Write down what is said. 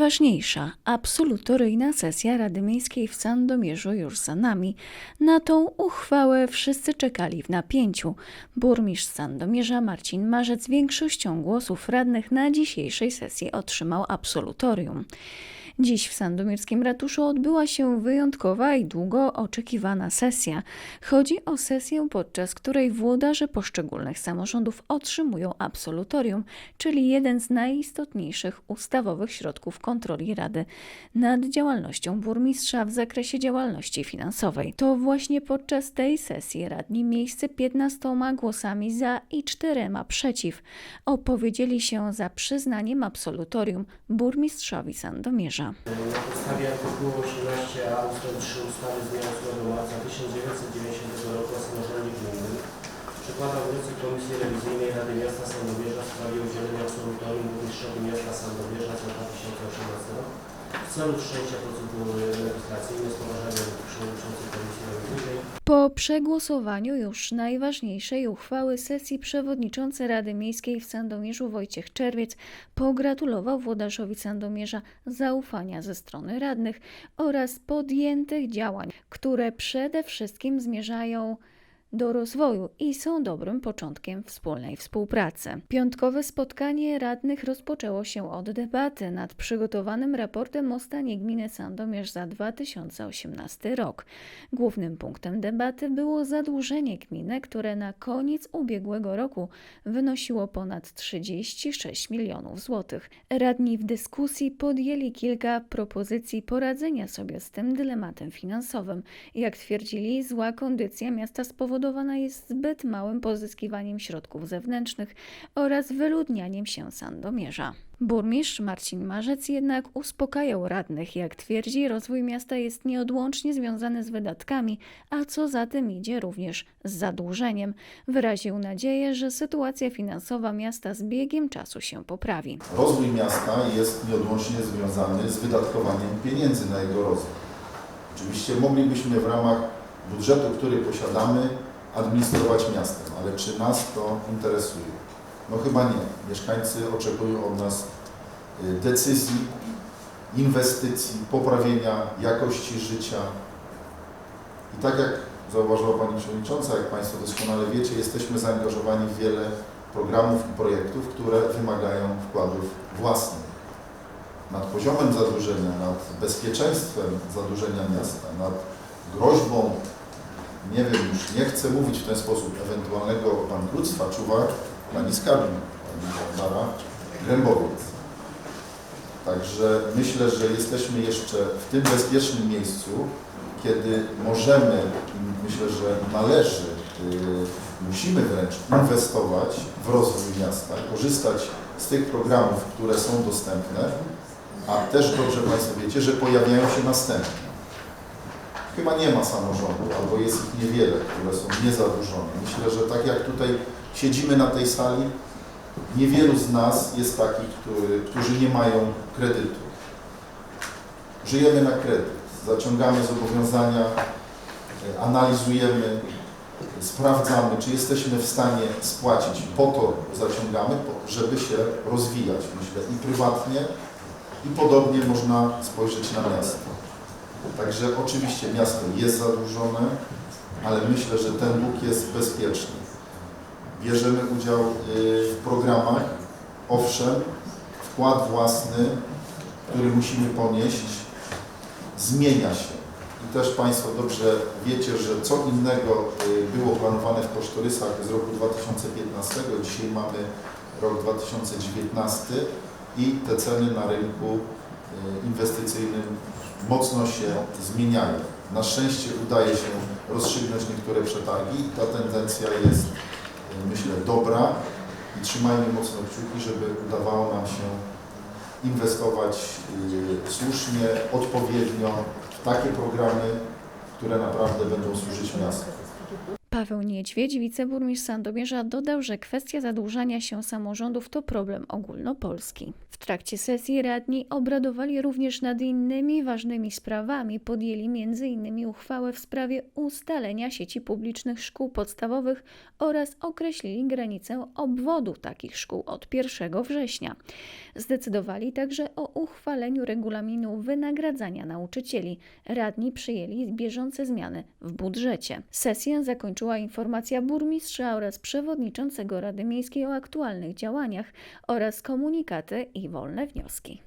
Najważniejsza, absolutoryjna sesja Rady Miejskiej w Sandomierzu już za nami. Na tą uchwałę wszyscy czekali w napięciu. Burmistrz Sandomierza Marcin Marzec większością głosów radnych na dzisiejszej sesji otrzymał absolutorium. Dziś w Sandomierskim Ratuszu odbyła się wyjątkowa i długo oczekiwana sesja. Chodzi o sesję, podczas której włodarze poszczególnych samorządów otrzymują absolutorium, czyli jeden z najistotniejszych ustawowych środków kontroli Rady nad działalnością burmistrza w zakresie działalności finansowej. To właśnie podczas tej sesji radni miejsce 15 głosami za i 4 przeciw opowiedzieli się za przyznaniem absolutorium burmistrzowi Sandomierza. Na podstawie artykułu 18a ust. 3 ustawy z 8 marca 1990 roku o samorządzie gminnym przekładam wniosek Komisji Rewizyjnej Rady Miasta Sandomierza w sprawie udzielenia absolutorium burmistrzowi miasta Sandomierza za 2018 rok w celu wszczęcia procedury legislacyjnej z poważaniem Po przegłosowaniu już najważniejszej uchwały sesji przewodniczący Rady Miejskiej w Sandomierzu Wojciech Czerwiec pogratulował włodarzowi Sandomierza zaufania ze strony radnych oraz podjętych działań, które przede wszystkim zmierzają do rozwoju i są dobrym początkiem wspólnej współpracy. Piątkowe spotkanie radnych rozpoczęło się od debaty nad przygotowanym raportem o stanie gminy Sandomierz za 2018 rok. Głównym punktem debaty było zadłużenie gminy, które na koniec ubiegłego roku wynosiło ponad 36 milionów złotych. Radni w dyskusji podjęli kilka propozycji poradzenia sobie z tym dylematem finansowym. Jak twierdzili, zła kondycja miasta spowodowana jest zbyt małym pozyskiwaniem środków zewnętrznych oraz wyludnianiem się Sandomierza. Burmistrz Marcin Marzec jednak uspokajał radnych. Jak twierdzi, rozwój miasta jest nieodłącznie związany z wydatkami, a co za tym idzie również z zadłużeniem. Wyraził nadzieję, że sytuacja finansowa miasta z biegiem czasu się poprawi. Rozwój miasta jest nieodłącznie związany z wydatkowaniem pieniędzy na jego rozwój. Oczywiście moglibyśmy w ramach budżetu, który posiadamy, administrować miastem, ale czy nas to interesuje? No chyba nie. Mieszkańcy oczekują od nas y, decyzji, inwestycji, poprawienia jakości życia. I tak jak zauważyła Pani Przewodnicząca, jak Państwo doskonale wiecie, jesteśmy zaangażowani w wiele programów i projektów, które wymagają wkładów własnych. Nad poziomem zadłużenia, nad bezpieczeństwem zadłużenia miasta, nad groźbą, nie wiem, już nie chcę mówić w ten sposób, ewentualnego bankructwa czuwa Pani Skarbnik, Pani Barbara Grębowiec. Także myślę, że jesteśmy jeszcze w tym bezpiecznym miejscu, kiedy możemy, myślę, że należy, y, musimy wręcz inwestować w rozwój miasta, korzystać z tych programów, które są dostępne, a też dobrze Państwo wiecie, że pojawiają się następne. Chyba nie ma samorządu, albo jest ich niewiele, które są niezadłużone. Myślę, że tak jak tutaj siedzimy na tej sali, niewielu z nas jest takich, który, którzy nie mają kredytu. Żyjemy na kredyt, zaciągamy zobowiązania, e, analizujemy, sprawdzamy, czy jesteśmy w stanie spłacić. Po to zaciągamy, żeby się rozwijać, myślę, i prywatnie, i podobnie można spojrzeć na miasto. Także oczywiście miasto jest zadłużone, ale myślę, że ten dług jest bezpieczny. Bierzemy udział y, w programach, owszem, wkład własny, który musimy ponieść, zmienia się. I też Państwo dobrze wiecie, że co innego y, było planowane w kosztorysach z roku 2015, dzisiaj mamy rok 2019 i te ceny na rynku y, inwestycyjnym mocno się zmieniają. Na szczęście udaje się rozstrzygnąć niektóre przetargi i ta tendencja jest, y, myślę, dobra i trzymajmy mocno kciuki, żeby udawało nam się inwestować y, słusznie, odpowiednio w takie programy, które naprawdę będą służyć miastu. Paweł Niedźwiedź, wiceburmistrz Sandomierza, dodał, że kwestia zadłużania się samorządów to problem ogólnopolski. W trakcie sesji radni obradowali również nad innymi ważnymi sprawami. Podjęli m.in. uchwałę w sprawie ustalenia sieci publicznych szkół podstawowych oraz określili granicę obwodu takich szkół od 1 września. Zdecydowali także o uchwaleniu regulaminu wynagradzania nauczycieli. Radni przyjęli bieżące zmiany w budżecie. Sesję zakończyła informacja burmistrza oraz przewodniczącego Rady Miejskiej o aktualnych działaniach oraz komunikaty i wolne wnioski.